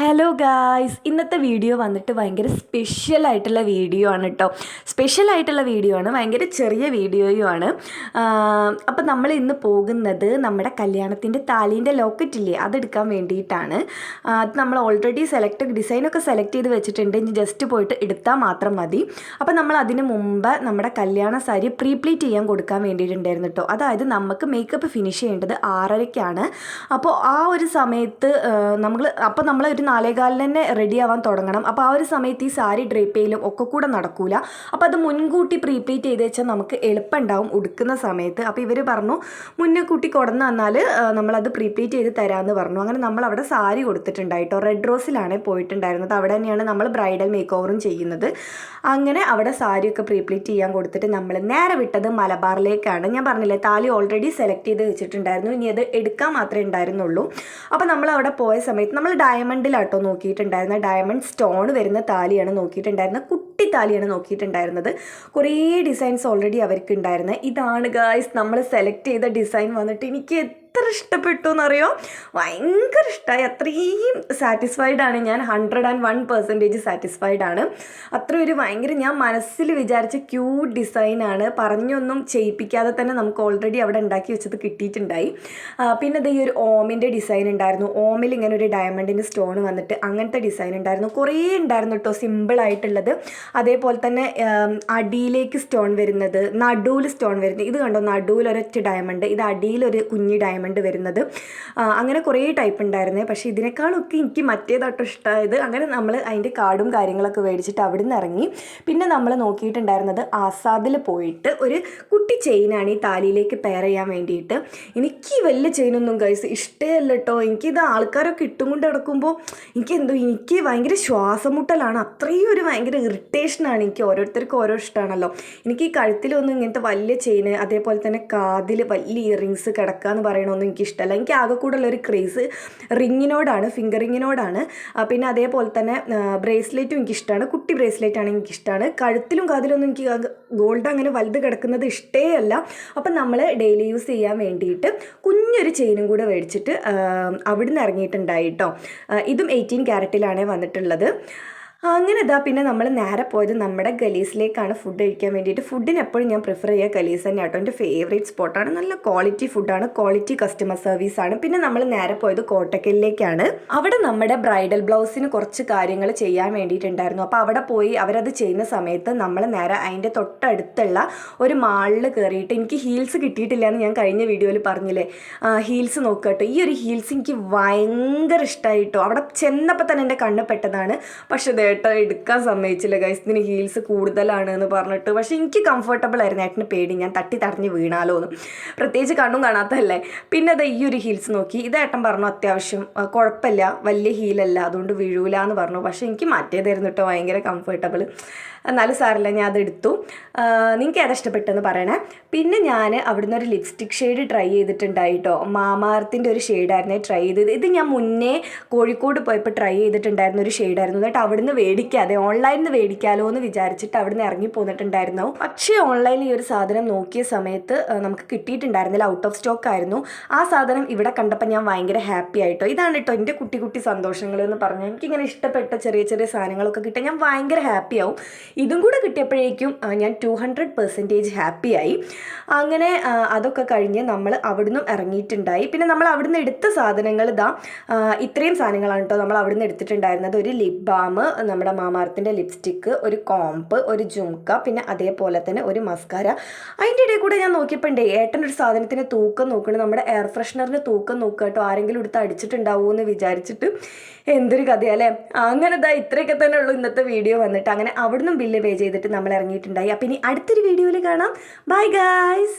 Hello guys ഇന്നത്തെ video വന്നിട്ട് ഭയങ്കര സ്പെഷ്യൽ ആയിട്ടുള്ള വീഡിയോ ആണ് കേട്ടോ സ്പെഷ്യൽ ആയിട്ടുള്ള വീഡിയോ ആണ് ഭയങ്കര ചെറിയ വീഡിയോയും ആണ്. അപ്പം നമ്മൾ ഇന്ന് പോകുന്നത് നമ്മുടെ കല്യാണത്തിന്റെ താലീന്റെ ലോക്കറ്റ് ഇല്ലേ? അതെടുക്കാൻ വേണ്ടിയിട്ടാണ്. അത് നമ്മൾ ഓൾറെഡി സെലക്ട് ഡിസൈനൊക്കെ സെലക്ട് ചെയ്ത് വെച്ചിട്ടുണ്ട്. ഇനി ജസ്റ്റ് പോയിട്ട് എടുത്താൽ മാത്രം മതി. അപ്പം നമ്മൾ അതിന് മുമ്പ് നമ്മുടെ കല്യാണ സാരി പ്രീപ്ലീറ്റ് ചെയ്യാൻ കൊടുക്കാൻ വേണ്ടിയിട്ടുണ്ടായിരുന്നു കേട്ടോ അതായത് നമുക്ക് മേക്കപ്പ് ഫിനിഷ് ചെയ്യേണ്ടത് ആറരയ്ക്കാണ്. അപ്പോൾ ആ ഒരു സമയത്ത് നമ്മൾ അപ്പോൾ നമ്മൾ നാലേകാലിന് തന്നെ റെഡി ആവാൻ തുടങ്ങണം. അപ്പോൾ ആ ഒരു സമയത്ത് ഈ സാരി ഡ്രേപ്പ് ചെയ്യലും ഒക്കെ കൂടെ നടക്കൂല. അപ്പോൾ അത് മുൻകൂട്ടി പ്രീപ്ലേറ്റ് ചെയ്ത് വെച്ചാൽ നമുക്ക് എളുപ്പമുണ്ടാവും ഉടുക്കുന്ന സമയത്ത്. അപ്പോൾ ഇവർ പറഞ്ഞു മുന്നേ കൂട്ടി കൊടന്ന് തന്നാൽ നമ്മളത് പ്രീപ്ലേറ്റ് ചെയ്ത് തരാമെന്ന് പറഞ്ഞു. അങ്ങനെ നമ്മൾ അവിടെ സാരി കൊടുത്തിട്ടുണ്ടായിട്ടോ. റെഡ് റോസിലാണ് പോയിട്ടുണ്ടായിരുന്നത്. അവിടെ തന്നെയാണ് നമ്മൾ ബ്രൈഡൽ മേക്ക് ഓവറും ചെയ്യുന്നത്. അങ്ങനെ അവിടെ സാരിയൊക്കെ പ്രീപ്ലേറ്റ് ചെയ്യാൻ കൊടുത്തിട്ട് നമ്മൾ നേരെ വിട്ടത് മലബാറിലേക്കാണ്. ഞാൻ പറഞ്ഞില്ലേ താലി ഓൾറെഡി സെലക്ട് ചെയ്ത് വെച്ചിട്ടുണ്ടായിരുന്നു. ഇനി അത് എടുക്കാൻ മാത്രമേ ഉണ്ടായിരുന്നുള്ളൂ. അപ്പോൾ നമ്മൾ അവിടെ പോയ സമയത്ത് നമ്മൾ ഡയമണ്ടിലാട്ടോ നോക്കിയിട്ടുണ്ടായിരുന്നത്. ഡയമണ്ട് സ്റ്റോൺ വരുന്ന താലിയാണ് നോക്കിയിട്ടുണ്ടായിരുന്നത്. കുട്ടി താലിയാണ് നോക്കിയിട്ടുണ്ടായിരുന്നത്. കുറേ ഡിസൈൻസ് ഓൾറെഡി അവർക്ക് ഉണ്ടായിരുന്നത് ഇതാണ് ഗായ്സ് നമ്മൾ സെലക്ട് ചെയ്ത ഡിസൈൻ വന്നിട്ട് എനിക്ക് എത്ര ഇഷ്ടപ്പെട്ടു എന്നറിയോ? ഭയങ്കര ഇഷ്ടമായി അത്രയും സാറ്റിസ്ഫൈഡ് ആണ്. ഞാൻ hundred and one percentage satisfied ആണ്. അത്ര ഒരു ഭയങ്കര ഞാൻ മനസ്സിൽ വിചാരിച്ച ക്യൂട്ട് ഡിസൈനാണ് പറഞ്ഞൊന്നും ചെയ്യിപ്പിക്കാതെ തന്നെ നമുക്ക് ഓൾറെഡി അവിടെ ഉണ്ടാക്കി വെച്ചത് കിട്ടിയിട്ടുണ്ടായി. പിന്നെ ഇത് ഈ ഒരു ഓമിന്റെ ഡിസൈൻ ഉണ്ടായിരുന്നു. ഓമിൽ ഇങ്ങനെ ഒരു ഡയമണ്ടിന്റെ സ്റ്റോൺ വന്നിട്ട് അങ്ങനത്തെ ഡിസൈൻ ഉണ്ടായിരുന്നു. കുറേ ഉണ്ടായിരുന്നു കേട്ടോ സിമ്പിൾ ആയിട്ടുള്ളത്. അതേപോലെ തന്നെ അടിയിലേക്ക് സ്റ്റോൺ വരുന്നത് നടുവിൽ സ്റ്റോൺ വരുന്നത്. ഇത് കണ്ടോ? നടുവിൽ ഒരൊറ്റ ഡയമണ്ട് ഇത് അടിയിൽ ഒരു കുഞ്ഞി ഡയമണ്ട് വരുന്നത്. അങ്ങനെ കുറേ ടൈപ്പ് ഉണ്ടായിരുന്നേ. പക്ഷേ ഇതിനേക്കാളൊക്കെ എനിക്ക് മറ്റേതാട്ടോ ഇഷ്ടമായത് അങ്ങനെ നമ്മൾ അതിന്റെ കാർഡും കാര്യങ്ങളൊക്കെ മേടിച്ചിട്ട് അവിടെ നിന്ന് ഇറങ്ങി. പിന്നെ നമ്മൾ നോക്കിയിട്ടുണ്ടായിരുന്നത് ആസാദിൽ പോയിട്ട് ഒരു കുട്ടി ചെയിനാണ് ഈ താലിയിലേക്ക് പെയർ ചെയ്യാൻ വേണ്ടിയിട്ട്. എനിക്ക് വലിയ ചെയിനൊന്നും ഇഷ്ടേ ഇഷ്ടമല്ല കേട്ടോ എനിക്കിത് ആൾക്കാരൊക്കെ ഇട്ടും കൊണ്ട് കിടക്കുമ്പോൾ എനിക്ക് എന്തോ എനിക്ക് ഭയങ്കര ശ്വാസം മുട്ടലാണ് അത്രയും ഒരു ഭയങ്കര ഇറിറ്റേഷനാണ് എനിക്ക് ഓരോരുത്തർക്കും ഓരോ ഇഷ്ടമാണല്ലോ എനിക്ക് ഈ കഴുത്തിലൊന്നും ഇങ്ങനത്തെ വലിയ ചെയിന് അതേപോലെ തന്നെ കാതിൽ വലിയ ഇയറിങ്സ് കിടക്കുക എന്ന് പറയണമൊന്നും എനിക്ക് ഇഷ്ടമല്ല എനിക്ക് ആകെ കൂടുതലൊരു ക്രേസ് റിങ്ങിനോടാണ് ഫിംഗർ റിങ്ങിനോടാണ്. പിന്നെ അതേപോലെ തന്നെ ബ്രേസ്ലെറ്റും എനിക്കിഷ്ടമാണ്. കുട്ടി ബ്രേസ്ലെറ്റ് ആണ് എനിക്കിഷ്ടമാണ്. കഴുത്തിലും കാതിലൊന്നും എനിക്ക് ഗോൾഡ് അങ്ങനെ വലുത് കിടക്കുന്നത് ഇഷ്ടേ അല്ല. അപ്പം നമ്മൾ ഡെയിലി യൂസ് ചെയ്യാൻ വേണ്ടിയിട്ട് കുഞ്ഞൊരു ചെയിനും കൂടെ മേടിച്ചിട്ട് അവിടുന്ന് ഇറങ്ങിയിട്ടുണ്ടായിട്ടോ ഇതും എയ്റ്റീൻ ക്യാരറ്റിലാണ് വന്നിട്ടുള്ളത്. അങ്ങനെ ഇതാ പിന്നെ നമ്മൾ നേരെ പോയത് നമ്മുടെ ഗലീസിലേക്കാണ് ഫുഡ് കഴിക്കാൻ വേണ്ടിയിട്ട്. ഫുഡിന് എപ്പോഴും ഞാൻ പ്രിഫർ ചെയ്യുക ഗലീസ് തന്നെ കേട്ടോ. എന്റെ ഫേവറേറ്റ് സ്പോട്ടാണ് നല്ല ക്വാളിറ്റി ഫുഡാണ് ക്വാളിറ്റി കസ്റ്റമർ സർവീസ് ആണ്. പിന്നെ നമ്മൾ നേരെ പോയത് കോട്ടക്കലിലേക്കാണ്. അവിടെ നമ്മുടെ ബ്രൈഡൽ ബ്ലൗസിന് കുറച്ച് കാര്യങ്ങൾ ചെയ്യാൻ വേണ്ടിയിട്ടുണ്ടായിരുന്നു. അപ്പോൾ അവിടെ പോയി അവരത് ചെയ്യുന്ന സമയത്ത് നമ്മൾ നേരെ അതിന്റെ തൊട്ടടുത്തുള്ള ഒരു മാളിൽ കയറിയിട്ട് എനിക്ക് ഹീൽസ് കിട്ടിയിട്ടില്ല എന്ന് ഞാൻ കഴിഞ്ഞ വീഡിയോയിൽ പറഞ്ഞില്ലേ? ഹീൽസ് നോക്കട്ടോ ഈ ഒരു ഹീൽസ് എനിക്ക് ഭയങ്കര ഇഷ്ടമായിട്ടോ അവിടെ ചെന്നപ്പോൾ തന്നെ എന്റെ കണ്ണ് പെട്ടതാണ്. പക്ഷെ ഏട്ടൻ എടുക്കാൻ സമ്മതിച്ചില്ല ഗൈസ് ഇതിന് ഹീൽസ് കൂടുതലാണ് എന്ന് പറഞ്ഞിട്ട്. പക്ഷെ എനിക്ക് കംഫർട്ടബിൾ ആയിരുന്നു. ഏട്ടന് പേടി. ഞാൻ തട്ടി തടഞ്ഞ് വീണാലോ എന്ന്. പ്രത്യേകിച്ച് കണ്ണും കാണാത്തതല്ലേ. പിന്നെ അത് ഈ ഒരു ഹീൽസ് നോക്കി. ഇത് ഏട്ടൻ പറഞ്ഞു അത്യാവശ്യം കുഴപ്പമില്ല. വലിയ ഹീലല്ല അതുകൊണ്ട് വീഴൂല എന്ന് പറഞ്ഞു. പക്ഷെ എനിക്ക് മാറ്റേതായിരുന്നു കേട്ടോ. ഭയങ്കര കംഫർട്ടബിൾ എന്നാലും സാറില്ല ഞാൻ അതെടുത്തു നിങ്ങൾക്ക് ഏതാ ഇഷ്ടപ്പെട്ടെന്ന് പറയണേ. പിന്നെ ഞാൻ അവിടുന്ന് ഒരു ലിപ്സ്റ്റിക് ഷെയ്ഡ് ട്രൈ ചെയ്തിട്ടുണ്ടായിട്ടോ മാമാർത്തിന്റെ ഒരു ഷെയ്ഡായിരുന്നു ട്രൈ ചെയ്തത്. ഇത് ഞാൻ മുന്നേ കോഴിക്കോട് പോയപ്പോൾ ട്രൈ ചെയ്തിട്ടുണ്ടായിരുന്ന ഒരു ഷെയ്ഡായിരുന്നു എന്നിട്ട് അവിടുന്ന് മേടിക്കാതെ ഓൺലൈനിൽ നിന്ന് മേടിക്കാലോ എന്ന് വിചാരിച്ചിട്ട് അവിടുന്ന് ഇറങ്ങി പോന്നിട്ടുണ്ടായിരുന്നു പക്ഷേ ഓൺലൈനിൽ ഈ ഒരു സാധനം നോക്കിയ സമയത്ത് നമുക്ക് കിട്ടിയിട്ടുണ്ടായിരുന്നില്ല ഔട്ട് ഓഫ് സ്റ്റോക്ക് ആയിരുന്നു. ആ സാധനം ഇവിടെ കണ്ടപ്പോൾ ഞാൻ ഭയങ്കര ഹാപ്പി ആയിട്ടോ. ഇതാണ് കേട്ടോ എന്റെ കുട്ടി കുട്ടി സന്തോഷങ്ങൾ എന്ന് പറഞ്ഞു. എനിക്കിങ്ങനെ ഇഷ്ടപ്പെട്ട ചെറിയ ചെറിയ സാധനങ്ങളൊക്കെ കിട്ടാൻ ഞാൻ ഭയങ്കര ഹാപ്പി ആവും. ഇതും കൂടെ കിട്ടിയപ്പോഴേക്കും ഞാൻ ടു ഹൺഡ്രഡ് പെർസെന്റേജ് ഹാപ്പിയായി അങ്ങനെ അതൊക്കെ കഴിഞ്ഞ് നമ്മൾ അവിടുന്ന് ഇറങ്ങിയിട്ടുണ്ടായി. പിന്നെ നമ്മൾ അവിടുന്ന് എടുത്ത സാധനങ്ങൾ ഇതാ ഇത്രയും സാധനങ്ങളാണ് കേട്ടോ നമ്മൾ അവിടുന്ന് എടുത്തിട്ടുണ്ടായിരുന്നത്. ഒരു ലിപ് ബാം നമ്മുടെ മാമാർത്തിന്റെ ലിപ്സ്റ്റിക്ക് ഒരു കോംപ് ഒരു ജുംക്ക പിന്നെ അതേപോലെ തന്നെ ഒരു മസ്കാര അതിന്റെ ഇടയിൽ കൂടെ ഞാൻ നോക്കിയപ്പോൾ ഉണ്ട് ഒരു സാധനത്തിന് തൂക്കം നോക്കണം നമ്മുടെ എയർ ഫ്രഷ്നറിന് തൂക്കം നോക്കുക കേട്ടോ. ആരെങ്കിലും എടുത്ത് അടിച്ചിട്ടുണ്ടാവുമോ എന്ന് വിചാരിച്ചിട്ട് എന്തൊരു കഥയല്ലേ അങ്ങനെ ഇതാ ഇത്രയൊക്കെ തന്നെ ഉള്ളൂ ഇന്നത്തെ വീഡിയോ വന്നിട്ട്. അങ്ങനെ അവിടുന്ന് ബില്ല് പേ ചെയ്തിട്ട് നമ്മൾ ഇറങ്ങിയിട്ടുണ്ടായി. അപ്പം ഇനി അടുത്തൊരു വീഡിയോയിൽ കാണാം. Bye guys